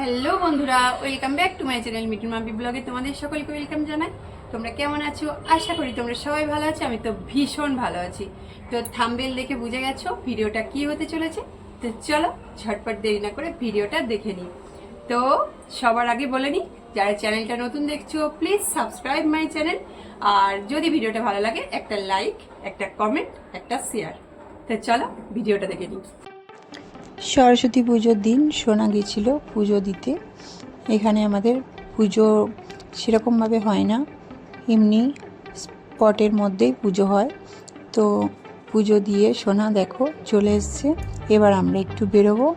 Hello বন্ধুরা, welcome back to my channel মিটুর Mampi ব্লগে তোমাদের সকলকে ওয়েলকাম জানাই। তোমরা কেমন আছো? আশা করি তোমরা সবাই ভালো আছো, আমি তো ভীষণ ভালো আছি। তো থাম্বেল দেখে বুঝে গেছো ভিডিওটা কি হতে চলেছে? তো চলো ঝটপট দেরি না করে ভিডিওটা দেখে নিই। তো সবার আগে বলে নিই, যারা চ্যানেলটা নতুন দেখছ প্লিজ সাবস্ক্রাইব মাই চ্যানেল আর যদি ভিডিওটা ভালো লাগে, একটা লাইক একটা কমেন্ট একটা শেয়ার তো চলো ভিডিওটা দেখে নিই। সরস্বতী পুজোর দিন সোনা গেছিল পুজো দিতে। এখানে আমাদের পুজো সেরকমভাবে হয় না। এমনি স্পটের মধ্যেই পুজো হয়। তো পুজো দিয়ে সোনা দেখো চলে এসছে। এবার আমরা একটু বেরোবো।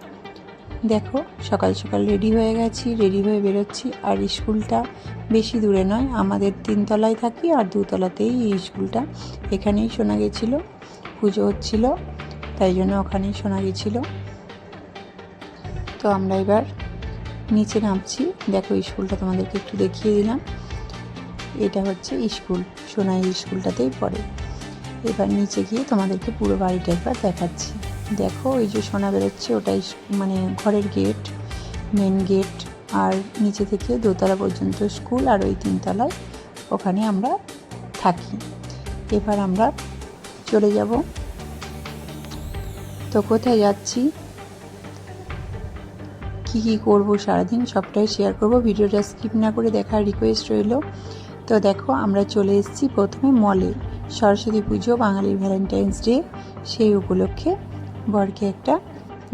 দেখো সকাল সকাল রেডি হয়ে গেছি, রেডি হয়ে বেরোচ্ছি। আর স্কুলটা বেশি দূরে নয়, আমাদের তিনতলায় থাকি আর দুতলাতেই এই স্কুলটা। এখানেই শোনা গেছিল, পুজো হচ্ছিল, তাই জন্য ওখানেই শোনা গেছিল। তো আমরা এবার নিচে নামছি। দেখো স্কুলটা তোমাদেরকে একটু দেখিয়ে দিলাম। এটা হচ্ছে স্কুল, সোনাই স্কুলটাতেই পড়ে। এবার নিচে গিয়ে তোমাদেরকে পুরো বাড়িটা একবার দেখাচ্ছি। দেখো, ওই যে সোনা বেরোচ্ছে, ওটাই মানে ঘরের গেট মেন গেট আর নিচে থেকে দোতলা পর্যন্ত স্কুল, আর ওই তিনতলায় ওখানে আমরা থাকি। এবার আমরা চলে যাব। তো কোথায় যাচ্ছি? কি কি করব সারাদিন সবটাই শেয়ার করব। ভিডিওটা স্কিপ না করে দেখার রিকোয়েস্ট রইল। তো দেখো, আমরা চলে এসেছি প্রথমে মলে সরস্বতী পুজো, বাঙালির ভ্যালেন্টাইন্স ডে সেই উপলক্ষে বরকে একটা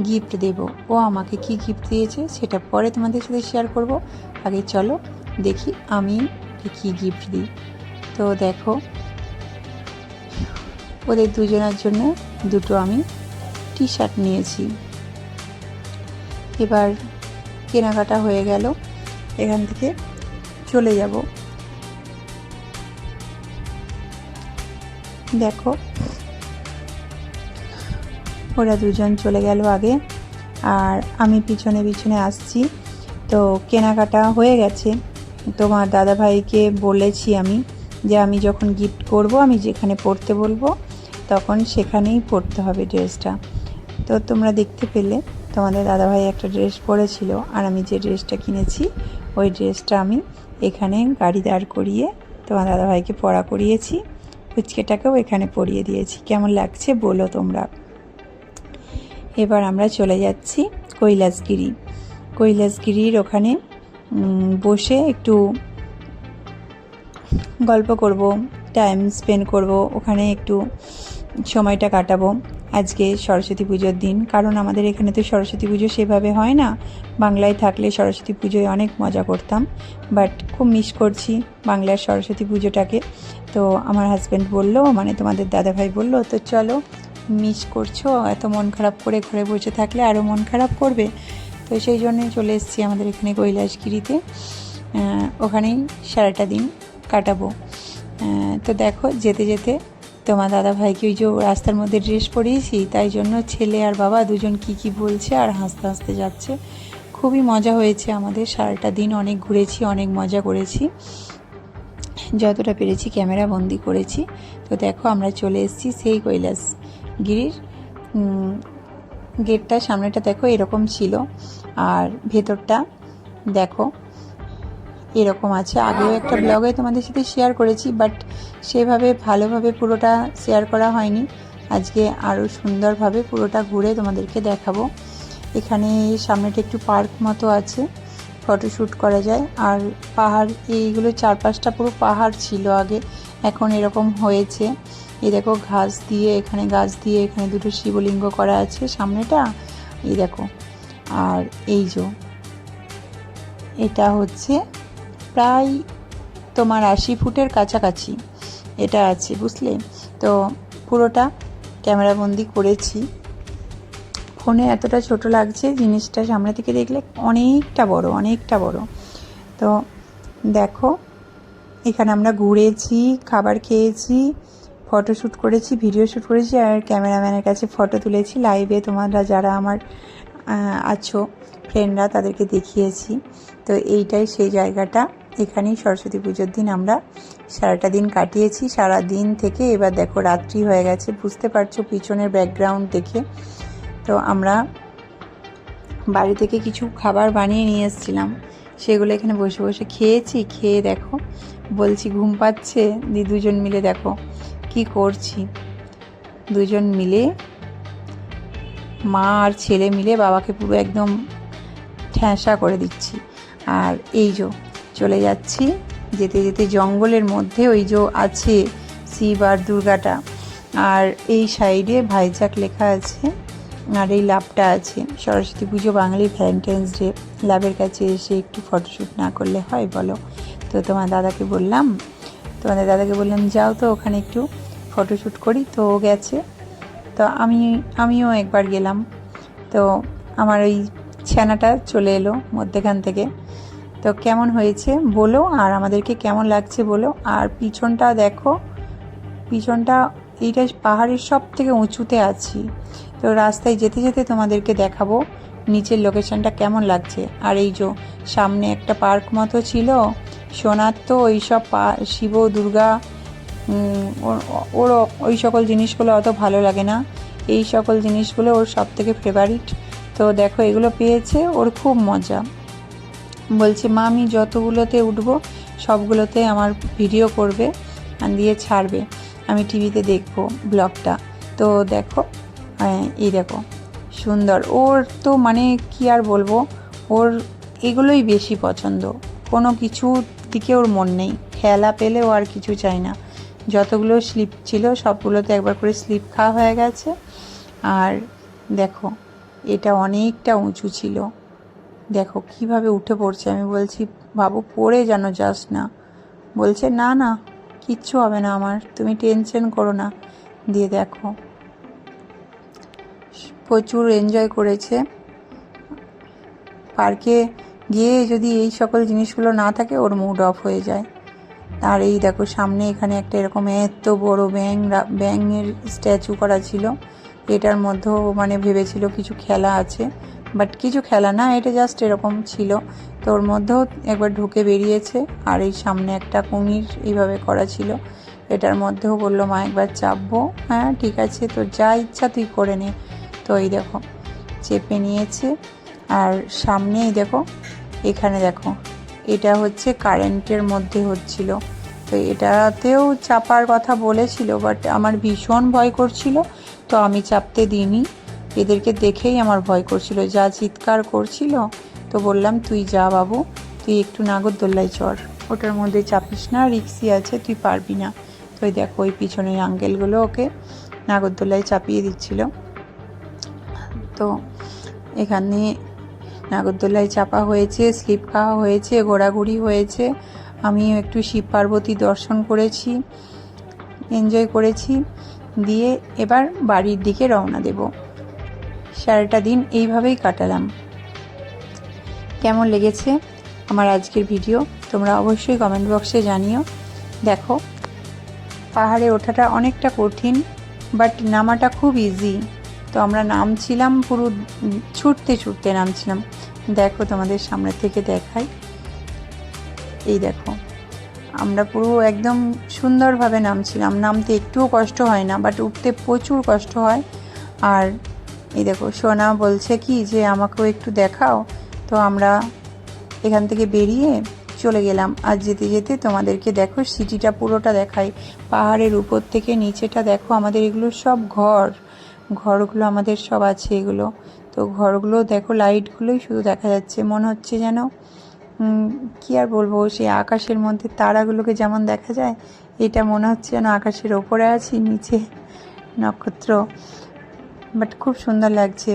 গিফট দেব। ও আমাকে কি গিফট দিয়েছে সেটা পরে তোমাদের সাথে শেয়ার করব। আগে চলো দেখি আমি কি গিফট দিই। তো দেখো, ওদের দুজনের জন্য দুটো আমি টি শার্ট নিয়েছি। এবার কেনাকাটা হয়ে গেল। এখান থেকে চলে যাব। দেখো, ওরা দুজন চলে গেল আগে। আর আমি পিছনে পিছনে আসছি। তো কেনাকাটা হয়ে গেছে। তোমার দাদাভাইকে বলেছি আমি যে আমি যখন গিফট করব, আমি যেখানে পড়তে বলব, তখন সেখানেই পড়তে হবে ড্রেসটা তো তোমরা দেখতে পেলে, তোমাদের দাদাভাই একটা ড্রেস পরেছিল, আর আমি যে ড্রেসটা কিনেছি, ওই ড্রেসটা আমি এখানে গাড়ি দাঁড় করিয়ে তোমার দাদাভাইকে পড়া করিয়েছি, ফুচকেটাকেও এখানে পরিয়ে দিয়েছি। কেমন লাগছে বলো তোমরা। এবার আমরা চলে যাচ্ছি কৈলাসগিরি। কৈলাসগিরির ওখানে বসে একটু গল্প করব টাইম স্পেন্ড করব, ওখানে একটু সময়টা কাটাবো। আজকে সরস্বতী পুজোর দিন। কারণ আমাদের এখানে তো সরস্বতী পুজো সেভাবে হয় না। বাংলায় থাকলে সরস্বতী পুজোয় অনেক মজা করতাম। বাট খুব মিস করছি বাংলার সরস্বতী পুজোটাকে। তো আমার হাজব্যান্ড বলল মানে তোমাদের দাদাভাই বলল, তো চলো মিস করছ, এত মন খারাপ করে ঘরে বসে থাকলে আরও মন খারাপ করবে? তো সেই জন্যে চলে এসেছি আমাদের এখানে কৈলাসগিরিতে। ওখানেই সারাটা দিন কাটাবো। তো দেখো, যেতে যেতে তোমার দাদা ভাইকে ওই যে রাস্তার মধ্যে ড্রেস পরিয়েছি, তাই জন্য ছেলে আর বাবা দুজন কি কি বলছে আর হাসতে হাসতে যাচ্ছে। খুবই মজা হয়েছে আমাদের, সারাটা দিন অনেক ঘুরেছি, অনেক মজা করেছি। যতটা পেরেছি ক্যামেরা বন্দি করেছি। তো দেখো আমরা চলে এসেছি সেই কৈলাস গিরির গেটটা সামনেটা দেখো এরকম ছিল। আর ভেতরটা দেখো এরকম আছে। আগেও একটা ব্লগে তোমাদের সাথে শেয়ার করেছি বাট সেভাবে ভালোভাবে পুরোটা শেয়ার করা হয়নি। আজকে আরও সুন্দরভাবে পুরোটা ঘুরে তোমাদেরকে দেখাবো। এখানে সামনেটা একটু পার্ক মতো আছে ফটোশ্যুট করা যায়। আর পাহাড়, এইগুলো চারপাশটা পুরো পাহাড় ছিল আগে, এখন এরকম হয়েছে। এই দেখো ঘাস দিয়ে, এখানে গাছ দিয়ে, এখানে দুটো শিবলিঙ্গ করা আছে সামনেটা। এই দেখো, আর এই যে, এটা হচ্ছে প্রায় তোমার আশি ফুটের কাছাকাছি এটা আছে, বুঝলে? তো পুরোটা ক্যামেরাবন্দি করেছি। ফোনে এতটা ছোট লাগছে জিনিসটা সামনে থেকে দেখলে অনেকটা বড় অনেকটা বড়। তো দেখো, এখানে আমরা ঘুরেছি, খাবার খেয়েছি ফটো শ্যুট করেছি ভিডিও শ্যুট করেছি আর ক্যামেরাম্যানের কাছে ফটো তুলেছি। লাইভে তোমরা যারা আমার আছো ফ্রেন্ডরা তাদেরকে দেখিয়েছি। তো এইটাই সেই জায়গাটা। এখানেই সরস্বতী পুজোর দিন আমরা সারাটা দিন কাটিয়েছি। সারা দিন থেকে এবার দেখো রাত্রি হয়ে গেছে, বুঝতে পারছ পিছনের ব্যাকগ্রাউন্ড দেখে। তো আমরা বাড়ি থেকে কিছু খাবার বানিয়ে নিয়ে এসেছিলাম, সেগুলো এখানে বসে বসে খেয়েছি। খেয়ে দেখো, বলছি ঘুম পাচ্ছে? দি দুজন মিলে দেখো কি করছি। দুজন মিলে মা আর ছেলে মিলে বাবাকে পুরো একদম ঠ্যাঁসা করে দিচ্ছি। আর এই যে চলে যাচ্ছি। যেতে যেতে জঙ্গলের মধ্যে ওই যে আছে শিব আর দুর্গাটা। আর এই সাইডে ভাইজাক লেখা আছে আর এই লাভটা আছে। সরস্বতী পুজো, বাঙালি ভ্যালেন্টাইন্স ডে। লাভের কাছে এসে একটু ফটোশ্যুট না করলে হয়, বলো? তো তোমার দাদাকে বললাম, তোমাদের দাদাকে বললাম, যাও তো ওখানে একটু ফটোশ্যুট করি। তো ও গেছে। তো আমি, আমিও একবার গেলাম। তো আমার ওই ছানাটা চলে এলো মধ্যেখান থেকে। তো কেমন হয়েছে বলো, আর আমাদেরকে কেমন লাগছে বলো। আর পিছনটা দেখো, পিছনটা এইটা পাহাড়ের সব থেকে উঁচুতে আছি। তো রাস্তায় যেতে যেতে তোমাদেরকে দেখাবো নিচের লোকেশনটা কেমন লাগছে। আর এই যে সামনে একটা পার্ক মতো ছিল, সোনার তো ওইসব পা, শিব, দুর্গা ওর ওই সকল জিনিসগুলো অত ভালো লাগে না। এই সকল জিনিসগুলো ওর সব থেকে ফেভারিট তো দেখো এগুলো পেয়েছে, ওর খুব মজা। বলছে, মা, আমি যতগুলোতে উঠবো, সবগুলোতে আমার ভিডিও করবে দিয়ে ছাড়বে। আমি টিভিতে দেখব ব্লগটা। তো দেখো এই দেখো, সুন্দর। ওর তো মানে কি আর বলব, ওর এগুলোই বেশি পছন্দ। কোনো কিছু দিকে ওর মন নেই। খেলা পেলে ও আর কিছু চায় না। যতগুলো স্লিপ ছিল, সবগুলোতে একবার করে স্লিপ খাওয়া হয়ে গেছে। আর দেখো, এটা অনেকটা উঁচু ছিল। দেখো কীভাবে উঠে পড়ছে। আমি বলছি, বাবু, পড়ে যেন যাস না। বলছে, না না, কিচ্ছু হবে না আমার, তুমি টেনশন করো না। দিয়ে দেখো, প্রচুর এনজয় করেছে। পার্কে গিয়ে যদি এই সকল জিনিসগুলো না থাকে, ওর মুড অফ হয়ে যায়। আর এই দেখো, সামনে এখানে একটা এরকম এত বড় ব্যাং ব্যাঙের স্ট্যাচু করা ছিল। এটার মধ্যেও মানে ভেবেছিল কিছু খেলা আছে। বাট কিছু খেলা না, এটা জাস্ট এরকম ছিল। তো ওর মধ্যেও একবার ঢুকে বেরিয়েছে, আর এই সামনে একটা কুমির এইভাবে করা ছিল। এটার মধ্যেও বলল, মা, একবার চাপবো। হ্যাঁ ঠিক আছে তো যা ইচ্ছা তুই করে নে। তো এই দেখো, চেপে নিয়েছে। আর সামনেই দেখো, এখানে দেখো, এটা হচ্ছে কারেন্টের মধ্যে হচ্ছিল। তো এটাতেও চাপার কথা বলেছিল, বাট আমার ভীষণ ভয় করছিল, তো আমি চাপতে দিইনি। এদেরকে দেখেই আমার ভয় করছিল, যা চিৎকার করছিল। তো বললাম, তুই যা বাবু, তুই একটু নাগরদোল্লায় চড়। ওটার মধ্যে চাপিস না, রিক্সি আছে, তুই পারবি না। তো ওই দেখো, ওই পিছনে আঙ্কেলগুলো ওকে নাগরদোল্লায় চাপিয়ে দিচ্ছিল। তো এখানে নাগরদোলায় চাপা হয়েছে, স্লিপ খাওয়া হয়েছে, ঘোরাঘুরি হয়েছে। আমিও একটু শিব পার্বতী দর্শন করেছি, এনজয় করেছি। দিয়ে এবার বাড়ির দিকে রওনা দেব। সারাটা দিন এইভাবেই কাটালাম। কেমন লেগেছে আমার আজকের ভিডিও? তোমরা অবশ্যই কমেন্ট বক্সে জানিও। দেখো, পাহাড়ে ওঠাটা অনেকটা কঠিন বাট নামাটা খুব ইজি তো আমরা নামছিলাম পুরো, ছুটতে ছুটতে নামছিলাম। দেখো তোমাদের সামনে থেকে দেখাই। এই দেখো, আমরা পুরো একদম সুন্দরভাবে নামছিলাম। নামতে একটুও কষ্ট হয় না বাট উঠতে প্রচুর কষ্ট হয়। আর এই দেখো, সোনা বলছে কি যে আমাকেও একটু দেখাও। তো আমরা এখান থেকে বেরিয়ে চলে গেলাম। আর যেতে যেতে তোমাদেরকে দেখো, সিটিটা পুরোটা দেখাই। পাহাড়ের উপর থেকে নিচেটা দেখো, আমাদের এগুলো সব ঘর। ঘরগুলো আমাদের সব আছে এগুলো। তো ঘরগুলো দেখো, লাইটগুলোই শুধু দেখা যাচ্ছে। মনে হচ্ছে যেন কি আর বলব, সেই আকাশের মধ্যে তারাগুলোকে যেমন দেখা যায়, এটা মনে হচ্ছে যেন আকাশের ওপরে আছি, নিচে নক্ষত্র। বাট খুব সুন্দর লাগছে।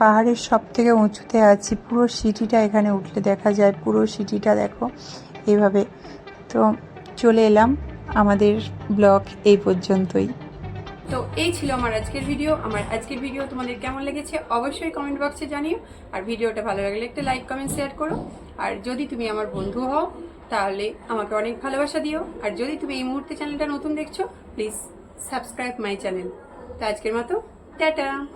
পাহাড়ের সব থেকে উঁচুতে আছি, পুরো সিটিটা এখানে উঠলে দেখা যায়, পুরো সিটিটা দেখো এইভাবে। তো চলে এলাম আমাদের ব্লগ এই পর্যন্তই। তো এই ছিল আমার আজকের ভিডিও। আমার আজকের ভিডিও তোমাদের কেমন লেগেছে অবশ্যই কমেন্ট বক্সে জানিও। আর ভিডিওটা ভালো লাগলে একটা লাইক কমেন্ট শেয়ার করো। আর যদি তুমি আমার বন্ধু হও, তাহলে আমাকে অনেক ভালোবাসা দিও। আর যদি তুমি এই মুহূর্তে চ্যানেলটা নতুন দেখছ প্লিজ সাবস্ক্রাইব মাই চ্যানেল তো আজকের মতো 哒哒